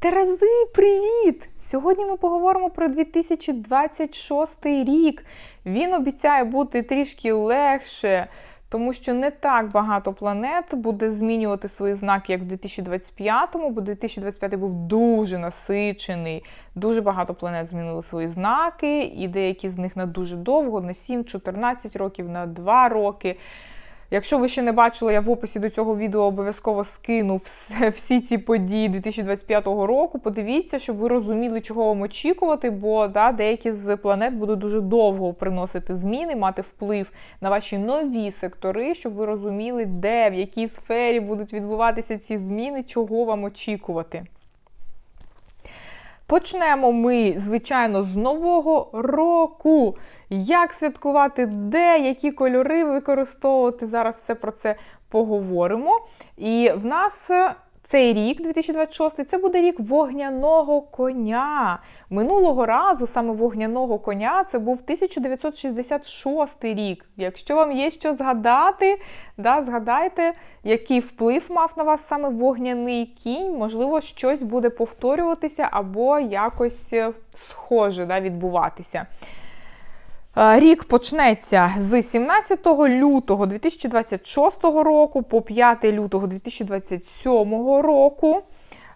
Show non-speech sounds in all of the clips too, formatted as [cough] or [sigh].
Терези, привіт! Сьогодні ми поговоримо про 2026 рік. Він обіцяє бути трішки легше, тому що не так багато планет буде змінювати свої знаки, як в 2025-му, бо 2025 був дуже насичений. Дуже багато планет змінили свої знаки, і деякі з них на дуже довго, на 7-14 років, на 2 роки. Якщо ви ще не бачили, я в описі до цього відео обов'язково скину [laughs] всі ці події 2025 року. Подивіться, щоб ви розуміли, чого вам очікувати, бо да, деякі з планет будуть дуже довго приносити зміни, мати вплив на ваші нові сектори, щоб ви розуміли, де, в якій сфері будуть відбуватися ці зміни, чого вам очікувати. Почнемо ми, звичайно, з нового року. Як святкувати, де, які кольори використовувати. Зараз все про це поговоримо. І в нас цей рік, 2026, це буде рік вогняного коня. Минулого разу саме вогняного коня це був 1966 рік. Якщо вам є що згадати, да, згадайте, який вплив мав на вас саме вогняний кінь, можливо, щось буде повторюватися або якось е, схоже да, відбуватися. Е, рік почнеться з 17 лютого 2026 року по 5 лютого 2027 року.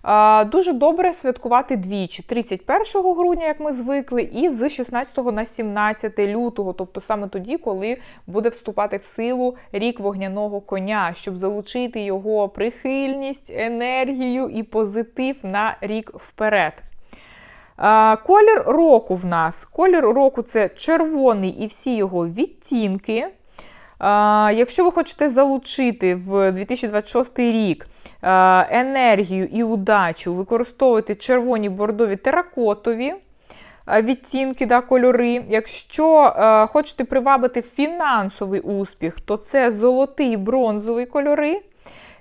Е, дуже добре святкувати двічі: 31 грудня, як ми звикли, і з 16 на 17 лютого, тобто саме тоді, коли буде вступати в силу рік вогняного коня, щоб залучити його прихильність, енергію і позитив на рік вперед. Колір року в нас. Колір року це червоний і всі його відтінки. Якщо ви хочете залучити в 2026 рік енергію і удачу, використовуйте червоні бордові теракотові відтінки, да, кольори. Якщо хочете привабити фінансовий успіх, то це золотий і бронзовий кольори.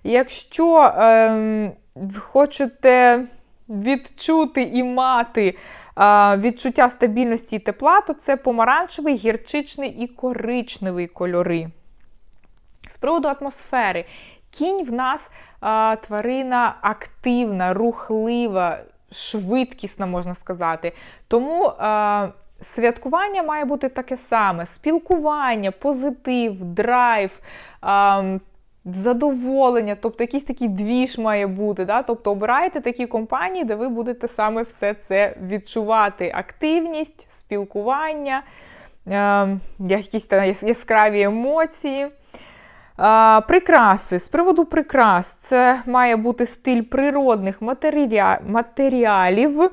Якщо е, хочете відчути і мати відчуття стабільності і тепла, то це помаранчевий, гірчичний і коричневий кольори. З приводу атмосфери, кінь в нас а, тварина активна, рухлива, швидкісна, можна сказати. Тому а, святкування має бути таке саме: спілкування, позитив, драйв. А, задоволення, тобто якийсь такий двіж має бути. Да? Тобто обирайте такі компанії, де ви будете саме все це відчувати: активність, спілкування, е, якісь там яскраві емоції. Е, прикраси. З приводу прикрас, це має бути стиль природних матеріалів,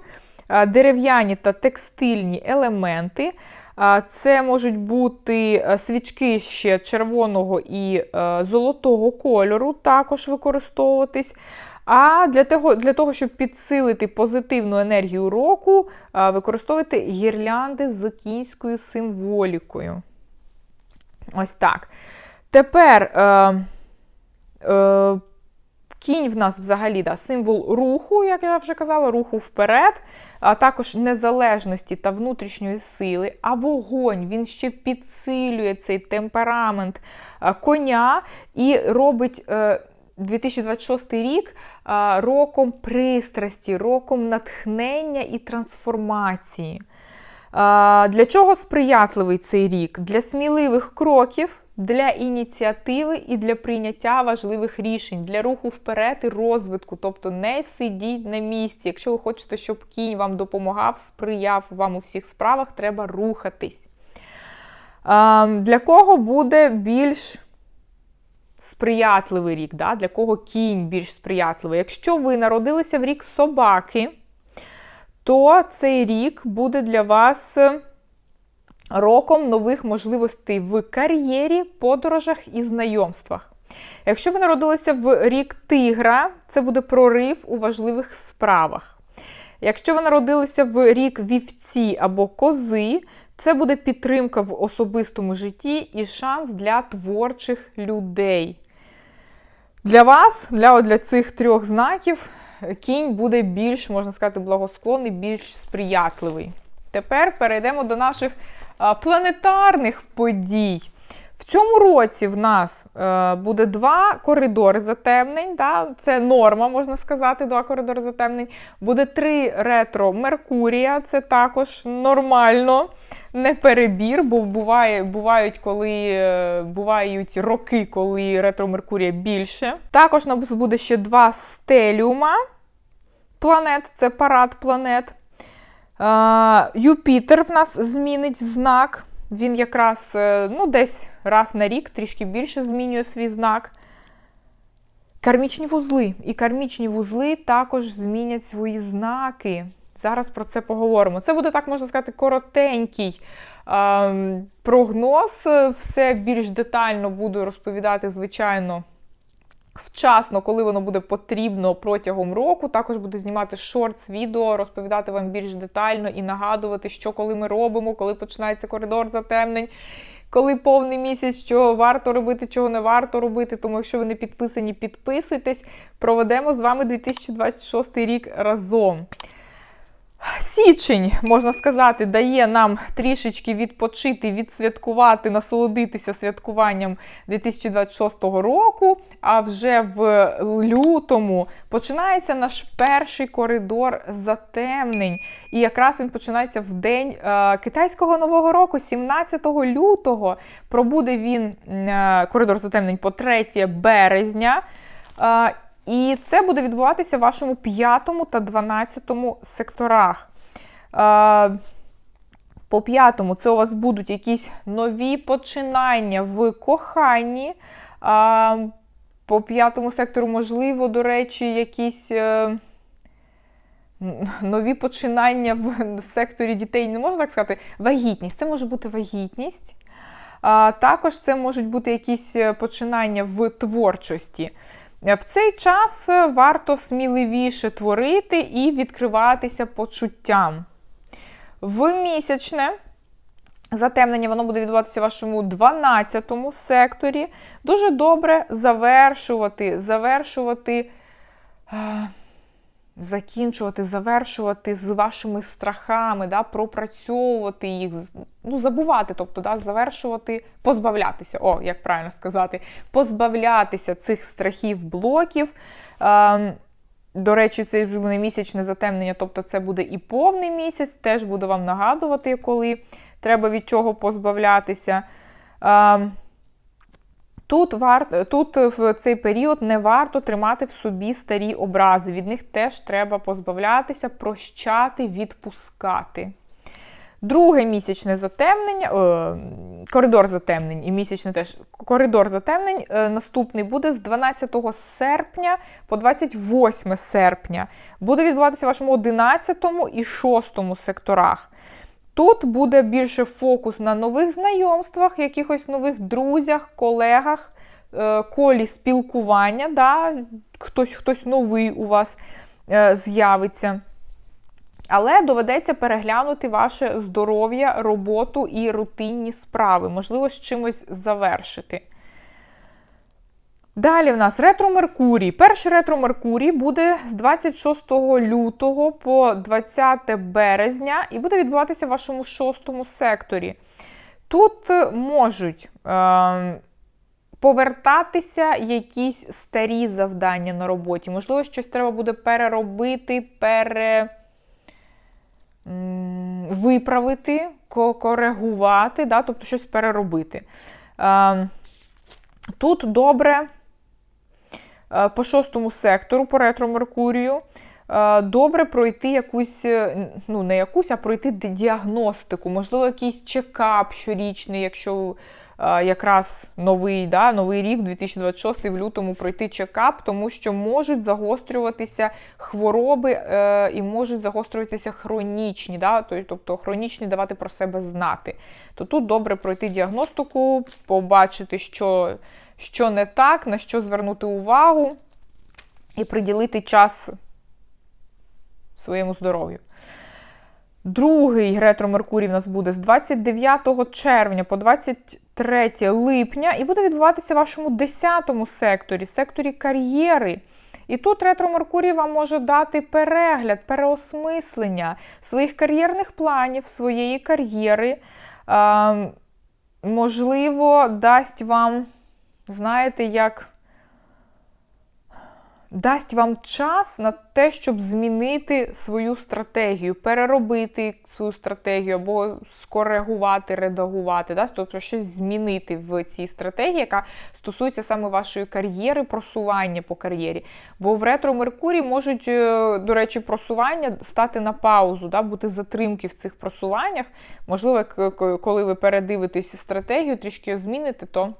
е, дерев'яні та текстильні елементи. Це можуть бути е, свічки ще червоного і е, золотого кольору, також використовуватись. А для того, для того, щоб підсилити позитивну енергію року, е, використовуйте гірлянди з кінською символікою. Ось так. Тепер Кінь в нас взагалі да, символ руху, як я вже казала, руху вперед, а також незалежності та внутрішньої сили. А вогонь він ще підсилює цей темперамент коня і робить 2026 е, рік роком пристрасті, роком натхнення і трансформації. Для чого сприятливий цей рік? Для сміливих кроків для ініціативи і для прийняття важливих рішень, для руху вперед і розвитку. Тобто не сидіть на місці. Якщо ви хочете, щоб кінь вам допомагав, сприяв вам у всіх справах, треба рухатись. Для кого буде більш сприятливий рік? Да? Для кого кінь більш сприятливий? Якщо ви народилися в рік собаки, то цей рік буде для вас роком нових можливостей в кар'єрі, подорожах і знайомствах. Якщо ви народилися в рік тигра, це буде прорив у важливих справах. Якщо ви народилися в рік вівці або кози, це буде підтримка в особистому житті і шанс для творчих людей. Для вас, для для цих трьох знаків, кінь буде більш, можна сказати, благосклонний, більш сприятливий. Тепер перейдемо до наших планетарних подій. В цьому році в нас е, буде два коридори затемнень. Да? Це норма, можна сказати, два коридори затемнень. Буде три ретро Меркурія, це також нормально, не перебір, бо буває, бувають, коли, е, бувають роки, коли ретро Меркурія більше. Також у нас буде ще два стеліума планет, це парад планет. Юпітер в нас змінить знак. Він якраз е, ну, десь раз на рік трішки більше змінює свій знак. Кармічні вузли. І кармічні вузли також змінять свої знаки. Зараз про це поговоримо. Це буде, так можна сказати, коротенький е, прогноз. Все більш детально буду розповідати, звичайно, вчасно, коли воно буде потрібно протягом року. Також буду знімати шортс, відео, розповідати вам більш детально і нагадувати, що коли ми робимо, коли починається коридор затемнень. Коли повний місяць, що варто робити, чого не варто робити. Тому, якщо ви не підписані, підписуйтесь. Проведемо з вами 2026 рік разом. Січень, можна сказати, дає нам трішечки відпочити, відсвяткувати, насолодитися святкуванням 2026 року. А вже в лютому починається наш перший коридор затемнень. І якраз він починається в день е, китайського нового року, 17 лютого. Пробуде він е, коридор затемнень по 3 березня. Е, і це буде відбуватися в вашому 5 та 12 секторах. По п'ятому це у вас будуть якісь нові починання в коханні. По п'ятому сектору, можливо, до речі, якісь е, нові починання в секторі дітей, не можна так сказати, вагітність. Це може бути вагітність. Також це можуть бути якісь е, починання в творчості. В цей час варто сміливіше творити і відкриватися почуттям. В місячне затемнення воно буде відбуватися в вашому 12 секторі. Дуже добре завершувати, завершувати. Закінчувати, завершувати з вашими страхами, да, пропрацьовувати їх, ну, забувати, тобто да, завершувати, позбавлятися, о, як правильно сказати, позбавлятися цих страхів, блоків. Е, до речі, це вже буде місячне затемнення, тобто це буде і повний місяць, теж буду вам нагадувати, коли треба від чого позбавлятися. Е, Тут вар... тут в цей період не варто тримати в собі старі образи. Від них теж треба позбавлятися, прощати, відпускати. Друге місячне затемнення, о, коридор затемнень і місячне теж коридор затемнень е, наступний буде з 12 серпня по 28 серпня. Буде відбуватися в вашому 11 і 6 секторах. Тут буде більше фокус на нових знайомствах, якихось нових друзях, колегах, е, колі спілкування. да? Хтось хтось новий у вас е, з'явиться. Але доведеться переглянути ваше здоров'я, роботу і рутинні справи, можливо, з чимось завершити. Далі в нас ретро Меркурій. Перший ретро Меркурій буде з 26 лютого по 20 березня і буде відбуватися в вашому шостому секторі. Тут можуть е, повертатися якісь старі завдання на роботі. Можливо, щось треба буде переробити, пере. Виправити, коригувати, да, тобто щось переробити. Е, тут добре по шостому сектору, по ретро Меркурію, е, добре пройти якусь, е, ну, не якусь, а пройти діагностику, можливо, якийсь чекап щорічний, якщо якраз новий да, новий рік, 2026 в лютому пройти чекап, тому що можуть загострюватися хвороби е, і можуть загострюватися хронічні, да, тобто хронічні давати про себе знати. То тут добре пройти діагностику, побачити, що що не так, на що звернути увагу і приділити час своєму здоров'ю. Другий ретро Меркурій в нас буде з 29 червня по 23 липня, і буде відбуватися в вашому 10 секторі, секторі кар'єри. І тут ретро Меркурій вам може дати перегляд, переосмислення своїх кар'єрних планів, своєї кар'єри. можливо, дасть вам, знаєте, як дасть вам час на те, щоб змінити свою стратегію, переробити свою стратегію або скоригувати, редагувати, да? тобто щось змінити в цій стратегії, яка стосується саме вашої кар'єри, просування по кар'єрі. Бо в ретро Меркурій можуть, е, до речі, просування стати на паузу, да? бути затримки в цих просуваннях. Можливо, коли ви передивитесь стратегію, трішки зміните, то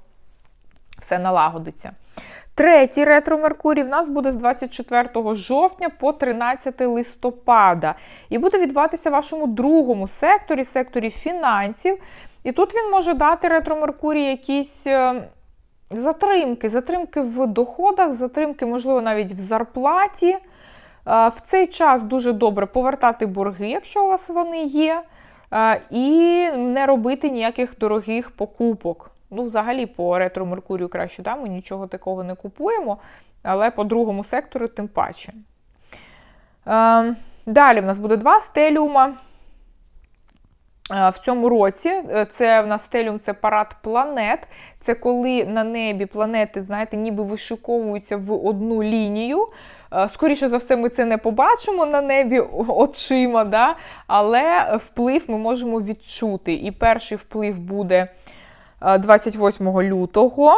все налагодиться. Третій ретро Меркурій в нас буде з 24 жовтня по 13 листопада. І буде відбуватися вашому другому секторі, секторі фінансів. І тут він може дати ретро Меркурій якісь е, затримки, затримки в доходах, затримки, можливо, навіть в зарплаті. Е, в цей час дуже добре повертати борги, якщо у вас вони є, е, і не робити ніяких дорогих покупок. Ну, взагалі, по ретро Меркурію краще, ми нічого такого не купуємо, але по другому сектору тим паче. Е, далі в нас буде два стеліума. Е, в цьому році е, це в нас стеліум це парад планет. Це коли на небі планети, знаєте, ніби вишиковуються в одну лінію. Скоріше за все, ми це не побачимо на небі [laughs] очима, да? але вплив ми можемо відчути. І перший вплив буде 28 лютого.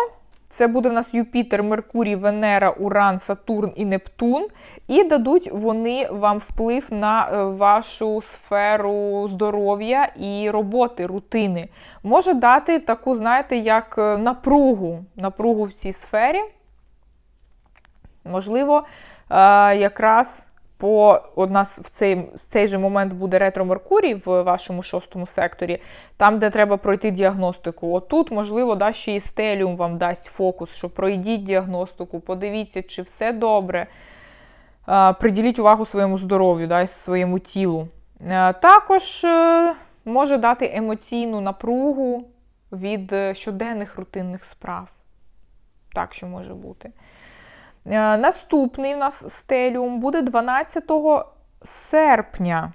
Це буде в нас Юпітер, Меркурій, Венера, Уран, Сатурн і Нептун. І дадуть вони вам вплив на е, вашу сферу здоров'я і роботи, рутини. Може дати таку, знаєте, як е, напругу, напругу в цій сфері. Можливо, е, якраз по у нас в цей в цей же момент буде ретро Меркурій в вашому шостому секторі, там, де треба пройти діагностику. Отут, можливо, да, ще і стеліум вам дасть фокус, що пройдіть діагностику, подивіться, чи все добре. Приділіть увагу своєму здоров'ю, да, своєму тілу. Також е, може дати емоційну напругу від е, щоденних рутинних справ. Так що може бути. Е, наступний у нас стеліум буде 12 серпня,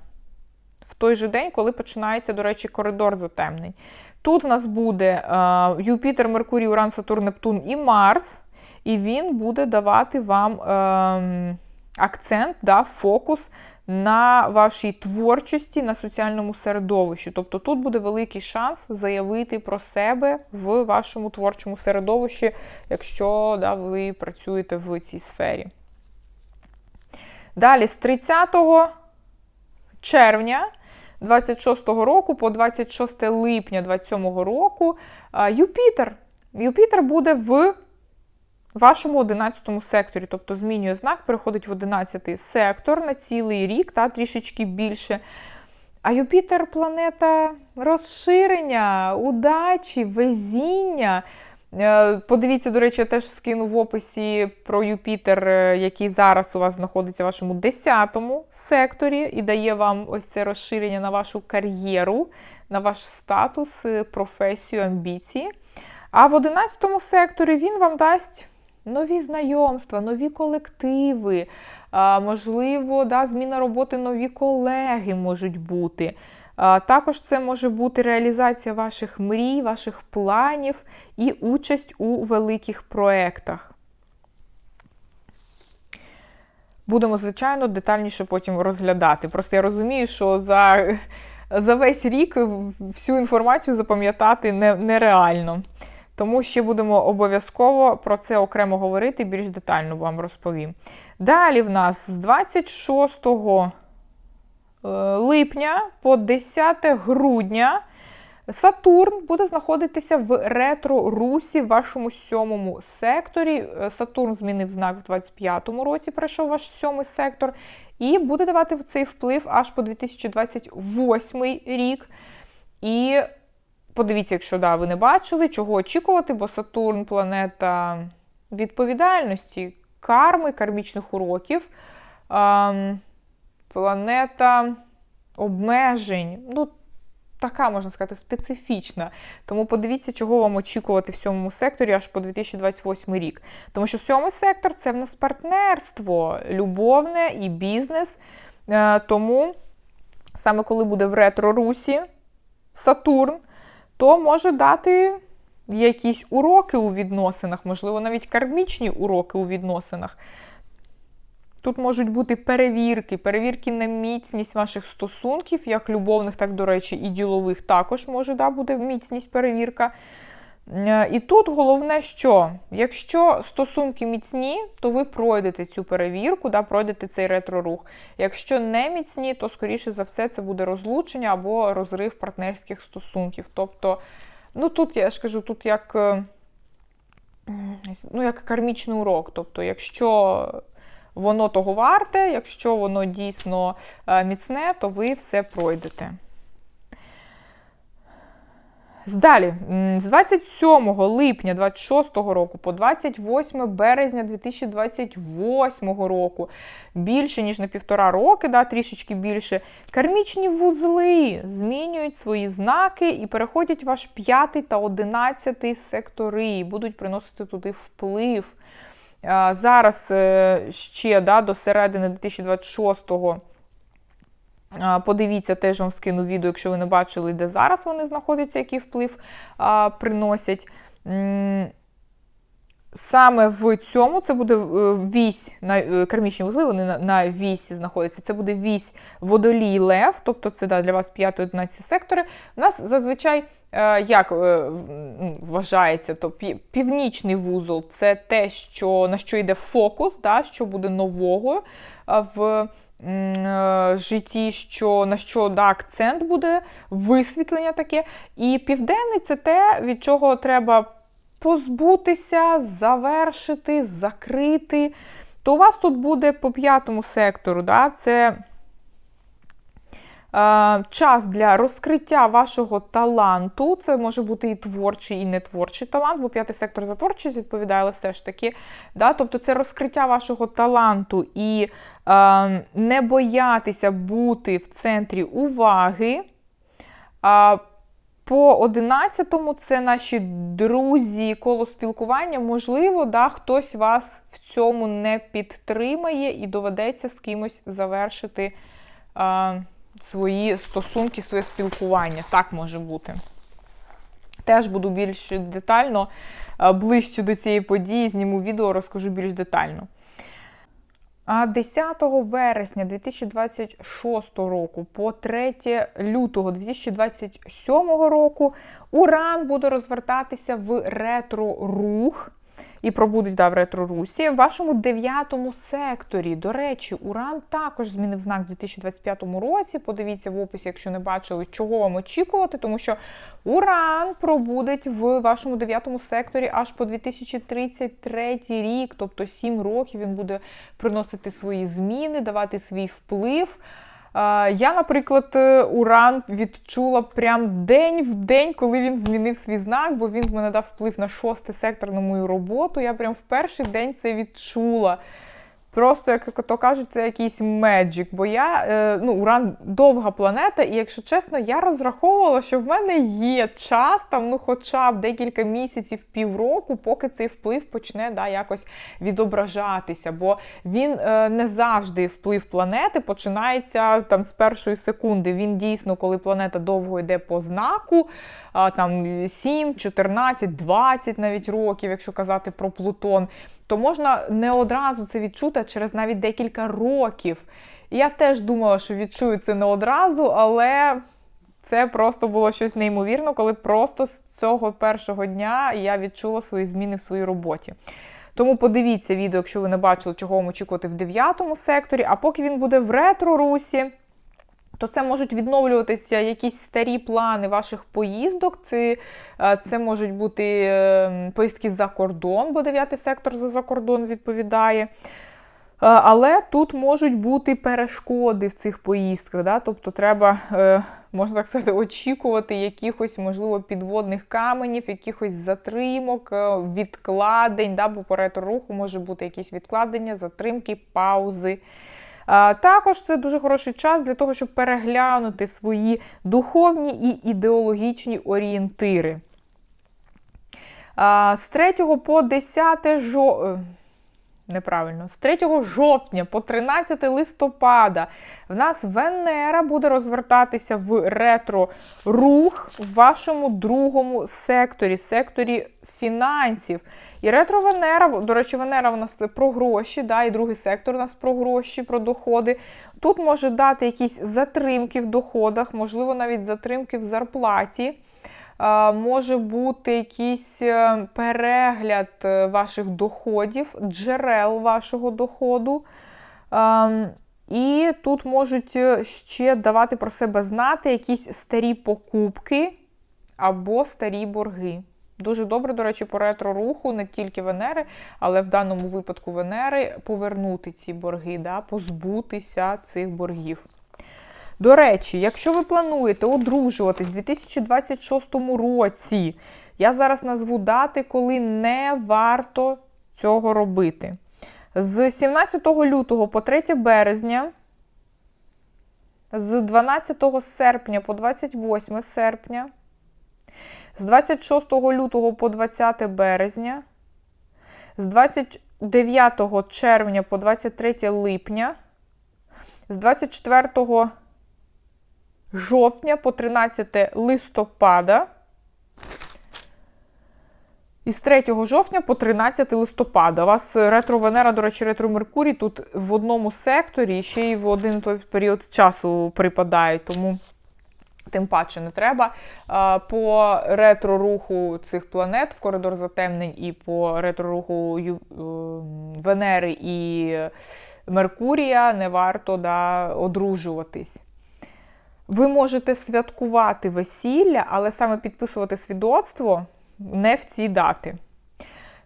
в той же день, коли починається, до речі, коридор затемнень. Тут в нас буде е, Юпітер, Меркурій, Уран, Сатурн, Нептун і Марс, і він буде давати вам ем, акцент, да, фокус на вашій творчості, на соціальному середовищі. Тобто тут буде великий шанс заявити про себе в вашому творчому середовищі, якщо да, ви працюєте в цій сфері. Далі, з 30 червня 26 року по 26 липня 27 року Юпітер. Юпітер буде в вашому 11 секторі, тобто змінює знак, переходить в 11 сектор на цілий рік, та трішечки більше. А Юпітер планета розширення, удачі, везіння. Е, подивіться, до речі, я теж скину в описі про Юпітер, е, який зараз у вас знаходиться в вашому 10 секторі, і дає вам ось це розширення на вашу кар'єру, на ваш статус, е, професію, амбіції. А в 11 секторі він вам дасть нові знайомства, нові колективи, можливо, да, зміна роботи, нові колеги можуть бути. Також це може бути реалізація ваших мрій, ваших планів і участь у великих проєктах. Будемо, звичайно, детальніше потім розглядати. Просто я розумію, що за за весь рік всю інформацію запам'ятати нереально. Тому ще будемо обов'язково про це окремо говорити, більш детально вам розповім. Далі в нас з 26 е, липня по 10 грудня Сатурн буде знаходитися в ретро-русі в вашому сьомому секторі. Е, Сатурн змінив знак в 25-му році, пройшов ваш сьомий сектор, і буде давати цей вплив аж по 2028 рік. І Подивіться, якщо да, ви не бачили, чого очікувати, бо Сатурн планета відповідальності, карми, кармічних уроків, ем, планета обмежень. ну, Така, можна сказати, специфічна. Тому подивіться, чого вам очікувати в сьомому секторі аж по 2028 рік. Тому що сьомий сектор це в нас партнерство, любовне і бізнес. Е, тому саме коли буде в ретро-русі Сатурн, то може дати якісь уроки у відносинах, можливо, навіть кармічні уроки у відносинах. Тут можуть бути перевірки, перевірки на міцність ваших стосунків, як любовних, так, до речі, і ділових також може да, буде міцність перевірка. Е, І тут головне, що якщо стосунки міцні, то ви пройдете цю перевірку, да, пройдете цей ретро-рух. Якщо не міцні, то, скоріше за все, це буде розлучення або розрив партнерських стосунків. Тобто, ну тут я ж кажу, тут як, е, ну, як кармічний урок. Тобто, якщо воно того варте, якщо воно дійсно е, міцне, то ви все пройдете. Далі, з 27 липня 26 року по 28 березня 2028 року, більше ніж на півтора роки, да, трішечки більше, кармічні вузли змінюють свої знаки і переходять ваш п'ятий та одинадцятий сектори, і будуть приносити туди вплив. Зараз е, ще да, до середини 2026-го а, Подивіться, теж вам скину відео, якщо ви не бачили, де зараз вони знаходяться, який вплив приносять. Саме в цьому це буде е, вісь на е, кармічні вузли, вони на, на вісі знаходяться. Це буде вісь водолій лев, тобто це да, для вас 5-11 сектори. У нас зазвичай е, як е, вважається, то північний вузол це те, що, на що йде фокус, да, що буде нового в житті, що на що да, акцент буде, висвітлення таке. І південний це те, від чого треба позбутися, завершити, закрити. То у вас тут буде по п'ятому сектору. Да, це е, час для розкриття вашого таланту. Це може бути і творчий, і нетворчий талант, бо п'ятий сектор за творчість відповідає, все ж таки. Да, тобто це розкриття вашого таланту і е, не боятися бути в центрі уваги. А, по 11-му це наші друзі, коло спілкування. Можливо, да, хтось вас в цьому не підтримає і доведеться з кимось завершити а, свої стосунки, своє спілкування. Так може бути. Теж буду більш детально, ближче до цієї події, зніму відео, розкажу більш детально. А 10 вересня 2026 року по 3 лютого 2027 року Уран буде розвертатися в ретро-рух. І пробудуть да, в ретро-русі. В вашому дев'ятому секторі, до речі, Уран також змінив знак в 2025 році. Подивіться в описі, якщо не бачили, чого вам очікувати, тому що Уран пробудеть в вашому дев'ятому секторі аж по 2033 рік, тобто 7 років він буде приносити свої зміни, давати свій вплив. Я, наприклад, е, Уран відчула прям день в день, коли він змінив свій знак, бо він в мене дав вплив на шостий сектор на мою роботу. Я прям в перший день це відчула. Просто, як то кажуть, це якийсь меджик. Бо я, е, ну, Уран довга планета, і якщо чесно, я розраховувала, що в мене є час, там, ну, хоча б декілька місяців, півроку, поки цей вплив почне да, якось відображатися. Бо він е, не завжди вплив планети починається там з першої секунди. Він дійсно, коли планета довго йде по знаку, там 7, 14, 20 навіть років, якщо казати про Плутон, то можна не одразу це відчути, через навіть декілька років. Я теж думала, що відчую це не одразу, але це просто було щось неймовірно, коли просто з цього першого дня я відчула свої зміни в своїй роботі. Тому подивіться відео, якщо ви не бачили, чого вам очікувати в дев'ятому секторі. А поки він буде в ретро-русі, то це можуть відновлюватися якісь старі плани ваших поїздок. Це, це можуть бути е, поїздки за кордон, бо дев'ятий сектор за закордон відповідає. Е, Але тут можуть бути перешкоди в цих поїздках. Да? Тобто треба, е, можна так сказати, очікувати якихось, можливо, підводних каменів, якихось затримок, е, відкладень, да? бо по ретро-руху може бути якісь відкладення, затримки, паузи. Також це дуже хороший час для того, щоб переглянути свої духовні і ідеологічні орієнтири. З 3 по 10 жо... е, Неправильно, з 3 жовтня по 13 листопада в нас Венера буде розвертатися в ретро-рух в вашому другому секторі, секторі фінансів. І ретро-Венера, до речі, Венера в нас про гроші, да, і другий сектор у нас про гроші, про доходи. Тут може дати якісь затримки в доходах, можливо, навіть затримки в зарплаті. Може бути якийсь е, перегляд е, ваших доходів, джерел вашого доходу. І тут можуть е, ще давати про себе знати якісь старі покупки або старі борги. Дуже добре, до речі, по ретро-руху, не тільки Венери, але в даному випадку Венери повернути ці борги, да, позбутися цих боргів. До речі, якщо ви плануєте одружуватись у 2026 році, я зараз назву дати, коли не варто цього робити. З 17 лютого по 3 березня, з 12 серпня по 28 серпня, з 26 лютого по 20 березня, з 29 червня по 23 липня, з 24 жовтня по 13 листопада. І з 3 жовтня по 13 листопада. У вас ретро-Венера, до речі, ретро-Меркурій тут в одному секторі ще й в один той період часу припадають, тому тим паче не треба. По ретро-руху цих планет в коридор затемнень і по ретро-руху е, Венери і Меркурія не варто да, одружуватись. Ви можете святкувати весілля, але саме підписувати свідоцтво не в ці дати.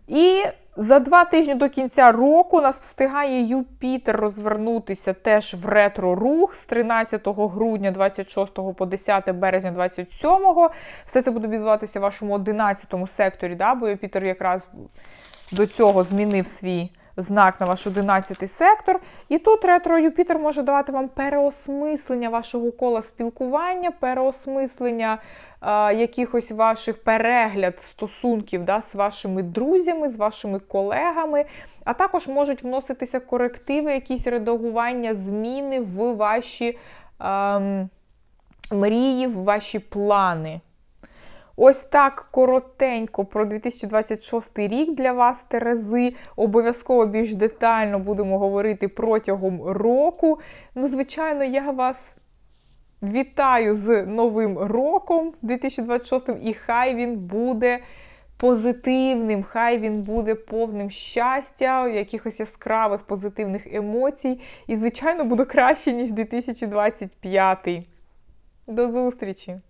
І за два тижні до кінця року нас встигає Юпітер розвернутися теж в ретро-рух з 13 грудня 26 по 10 березня 27. Все це буде відбуватися в вашому 11 секторі, да? бо Юпітер якраз до цього змінив свій знак на ваш 11 сектор. І тут ретро Юпітер може давати вам переосмислення вашого кола спілкування, переосмислення е, якихось ваших перегляд стосунків да, з вашими друзями, з вашими колегами, а також можуть вноситися корективи, якісь редагування, зміни в ваші ем, мрії, в ваші плани. Ось так коротенько про 2026 рік для вас, Терези. Обов'язково більш детально будемо говорити протягом року. Ну, звичайно, я вас вітаю з Новим роком 2026 і хай він буде позитивним, хай він буде повним щастя, якихось яскравих позитивних емоцій. І, звичайно, буде краще, ніж 2025. До зустрічі!